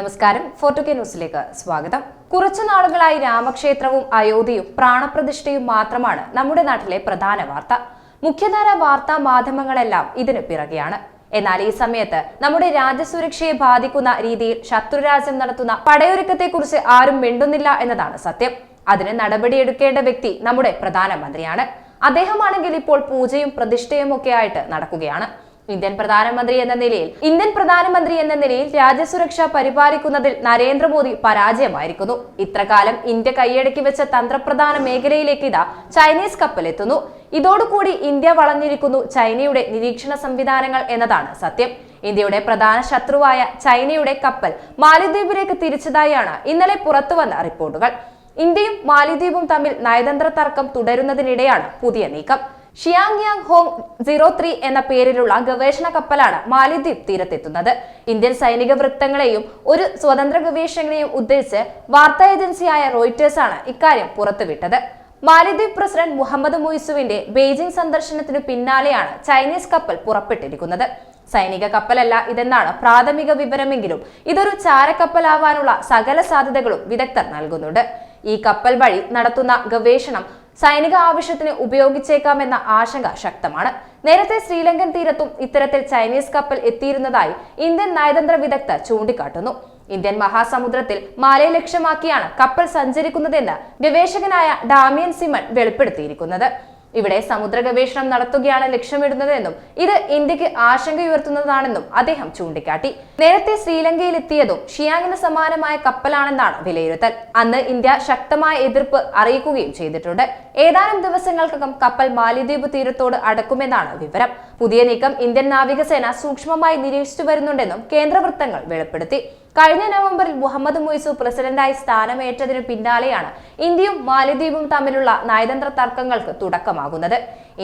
നമസ്കാരം. ഫോർട്ടു കെ ന്യൂസിലേക്ക് സ്വാഗതം. കുറച്ചു നാളുകളായി രാമക്ഷേത്രവും അയോധ്യയും പ്രാണപ്രതിഷ്ഠയും മാത്രമാണ് നമ്മുടെ നാട്ടിലെ പ്രധാന വാർത്ത. മുഖ്യധാര വാർത്താ മാധ്യമങ്ങളെല്ലാം ഇതിന് പിറകെയാണ്. എന്നാൽ ഈ സമയത്ത് നമ്മുടെ രാജ്യസുരക്ഷയെ ബാധിക്കുന്ന രീതിയിൽ ശത്രുരാജ്യം നടത്തുന്ന പടയൊരുക്കത്തെക്കുറിച്ച് ആരും മിണ്ടുന്നില്ല എന്നതാണ് സത്യം. അതിന് നടപടിയെടുക്കേണ്ട വ്യക്തി നമ്മുടെ പ്രധാനമന്ത്രിയാണ്. അദ്ദേഹമാണെങ്കിൽ ഇപ്പോൾ പൂജയും പ്രതിഷ്ഠയും ഒക്കെ ആയിട്ട് നടക്കുകയാണ്. ഇന്ത്യൻ പ്രധാനമന്ത്രി എന്ന നിലയിൽ ഇന്ത്യൻ പ്രധാനമന്ത്രി എന്ന നിലയിൽ രാജ്യസുരക്ഷ പരിപാലിക്കുന്നതിൽ നരേന്ദ്രമോദി പരാജയമായിരിക്കുന്നു. ഇത്രകാലം ഇന്ത്യ കൈയടക്കി വെച്ച തന്ത്രപ്രധാന മേഖലയിലേക്ക് ഇതാ ചൈനീസ് കപ്പൽ എത്തുന്നു ഇതോടുകൂടി ഇന്ത്യ വളഞ്ഞിരിക്കുന്നു ചൈനയുടെ നിരീക്ഷണ സംവിധാനങ്ങൾ എന്നതാണ് സത്യം. ഇന്ത്യയുടെ പ്രധാന ശത്രുവായ ചൈനയുടെ കപ്പൽ മാലിദ്വീപിലേക്ക് തിരിച്ചതായാണ് ഇന്നലെ പുറത്തുവന്ന റിപ്പോർട്ടുകൾ. ഇന്ത്യയും മാലിദ്വീപും തമ്മിൽ നയതന്ത്ര തർക്കം തുടരുന്നതിനിടെയാണ് പുതിയ നീക്കം. Xiang Yang Hong zero three എന്ന പേരിലുള്ള ഗവേഷണ കപ്പലാണ് മാലിദ്വീപ് തീരത്തെത്തുന്നത്. ഇന്ത്യൻ സൈനിക വൃത്തങ്ങളെയും ഒരു സ്വതന്ത്ര ഗവേഷകനെയും ഉദ്ദേശിച്ച് വാർത്താ ഏജൻസിയായ റോയിറ്റേഴ്സ് ആണ് ഇക്കാര്യം പുറത്തുവിട്ടത്. മാലിദ്വീപ് പ്രസിഡന്റ് മുഹമ്മദ് മുയിസുവിന്റെ ബെയ്ജിംഗ് സന്ദർശനത്തിനു പിന്നാലെയാണ് ചൈനീസ് കപ്പൽ പുറപ്പെട്ടിരിക്കുന്നത്. സൈനിക കപ്പലല്ല ഇതെന്നാണ് പ്രാഥമിക വിവരമെങ്കിലും ഇതൊരു ചാരക്കപ്പലാവാനുള്ള സകല സാധ്യതകളും വിദഗ്ധർ നൽകുന്നുണ്ട്. ഈ കപ്പൽ വഴി നടത്തുന്ന ഗവേഷണം സൈനിക ആവശ്യത്തിന് ഉപയോഗിച്ചേക്കാമെന്ന ആശങ്ക ശക്തമാണ്. നേരത്തെ ശ്രീലങ്കൻ തീരത്തും ഇത്തരത്തിൽ ചൈനീസ് കപ്പൽ എത്തിയിരുന്നതായി ഇന്ത്യൻ നയതന്ത്ര വിദഗ്ധർ ചൂണ്ടിക്കാട്ടുന്നു. ഇന്ത്യൻ മഹാസമുദ്രത്തിൽ മാലയെ ലക്ഷ്യമാക്കിയാണ് കപ്പൽ സഞ്ചരിക്കുന്നതെന്ന് ഗവേഷകനായ ഡാമിയൻ സിമൺ വെളിപ്പെടുത്തിയിരിക്കുന്നത്. ഇവിടെ സമുദ്ര ഗവേഷണം നടത്തുകയാണ് ലക്ഷ്യമിടുന്നതെന്നും ഇത് ഇന്ത്യയ്ക്ക് ആശങ്കയുയർത്തുന്നതാണെന്നും അദ്ദേഹം ചൂണ്ടിക്കാട്ടി. നേരത്തെ ശ്രീലങ്കയിൽ എത്തിയതും ഷിയാങ്ങിന് സമാനമായ കപ്പലാണെന്നാണ് വിലയിരുത്തൽ. അന്ന് ഇന്ത്യ ശക്തമായ എതിർപ്പ് അറിയിക്കുകയും ചെയ്തിട്ടുണ്ട്. ഏതാനും ദിവസങ്ങൾക്കകം കപ്പൽ മാലിദ്വീപ് തീരത്തോട് അടക്കുമെന്നാണ് വിവരം. പുതിയ നീക്കം ഇന്ത്യൻ നാവികസേന സൂക്ഷ്മമായി നിരീക്ഷിച്ചു വരുന്നുണ്ടെന്നും കേന്ദ്ര വൃത്തങ്ങൾ വെളിപ്പെടുത്തി. കഴിഞ്ഞ നവംബറിൽ മുഹമ്മദ് മുയ്സു പ്രസിഡന്റായി സ്ഥാനമേറ്റതിനു പിന്നാലെയാണ് ഇന്ത്യയും മാലിദ്വീപും തമ്മിലുള്ള നയതന്ത്ര തർക്കങ്ങൾക്ക് തുടക്കമാകുന്നത്.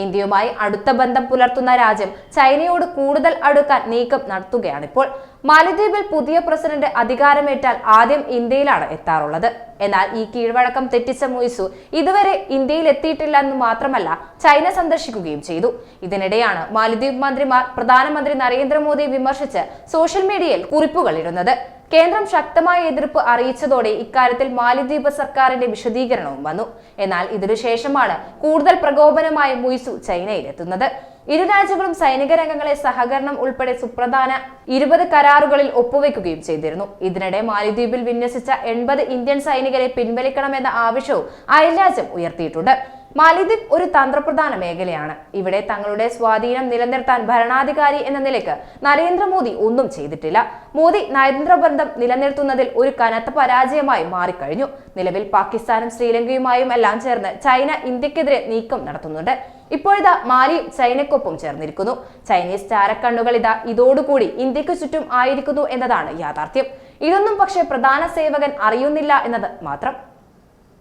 ഇന്ത്യയുമായി അടുത്ത ബന്ധം പുലർത്തുന്ന രാജ്യം ചൈനയോട് കൂടുതൽ അടുക്കാൻ നീക്കം നടത്തുകയാണിപ്പോൾ മാലദ്വീപിൽ പുതിയ പ്രസിഡന്റ് അധികാരമേറ്റാൽ ആദ്യം ഇന്ത്യയിലാണ് എത്താറുള്ളത്. എന്നാൽ ഈ കീഴ്വഴക്കം തെറ്റിച്ച മൊയ്സു ഇതുവരെ ഇന്ത്യയിൽ എത്തിയിട്ടില്ല എന്ന് മാത്രമല്ല ചൈന സന്ദർശിക്കുകയും ചെയ്തു. ഇതിനിടെയാണ് മാലദ്വീപ് മന്ത്രിമാർ പ്രധാനമന്ത്രി നരേന്ദ്രമോദിയെ വിമർശിച്ച് സോഷ്യൽ മീഡിയയിൽ കുറിപ്പുകൾ ഇടുന്നത്. കേന്ദ്രം ശക്തമായ എതിർപ്പ് അറിയിച്ചതോടെ ഇക്കാര്യത്തിൽ മാലിദ്വീപ് സർക്കാരിന്റെ വിശദീകരണവും വന്നു. എന്നാൽ ഇതിനുശേഷമാണ് കൂടുതൽ പ്രകോപനമായി മുയ്സു ചൈനയിലെത്തുന്നത്. ഇരു രാജ്യങ്ങളും സൈനിക രംഗങ്ങളെ സഹകരണം ഉൾപ്പെടെ സുപ്രധാന ഇരുപത് കരാറുകളിൽ ഒപ്പുവെക്കുകയും ചെയ്തിരുന്നു. ഇതിനിടെ മാലിദ്വീപിൽ വിന്യസിച്ച എൺപത് ഇന്ത്യൻ സൈനികരെ പിൻവലിക്കണമെന്ന ആവശ്യവും അയൽരാജ്യം ഉയർത്തിയിട്ടുണ്ട്. മാലിദ്വീപ് ഒരു തന്ത്രപ്രധാന മേഖലയാണ്. ഇവിടെ തങ്ങളുടെ സ്വാധീനം നിലനിർത്താൻ ഭരണാധികാരി എന്ന നിലയ്ക്ക് നരേന്ദ്രമോദി ഒന്നും ചെയ്തിട്ടില്ല. മോദി നയതന്ത്ര ബന്ധം നിലനിർത്തുന്നതിൽ ഒരു കനത്ത പരാജയമായി മാറിക്കഴിഞ്ഞു. നിലവിൽ പാകിസ്ഥാനും ശ്രീലങ്കയുമായും എല്ലാം ചേർന്ന് ചൈന ഇന്ത്യക്കെതിരെ നീക്കം നടത്തുന്നുണ്ട്. ഇപ്പോഴിതാ മാലി ചൈനയ്ക്കൊപ്പം ചേർന്നിരിക്കുന്നു. ചൈനീസ് ചാരക്കണ്ണുകൾ ഇതാ ഇതോടുകൂടി ഇന്ത്യയ്ക്ക് ചുറ്റും ആയിരിക്കുന്നു എന്നതാണ് യാഥാർത്ഥ്യം. ഇതൊന്നും പക്ഷേ പ്രധാന സേവകൻ അറിയുന്നില്ല എന്നത് മാത്രം.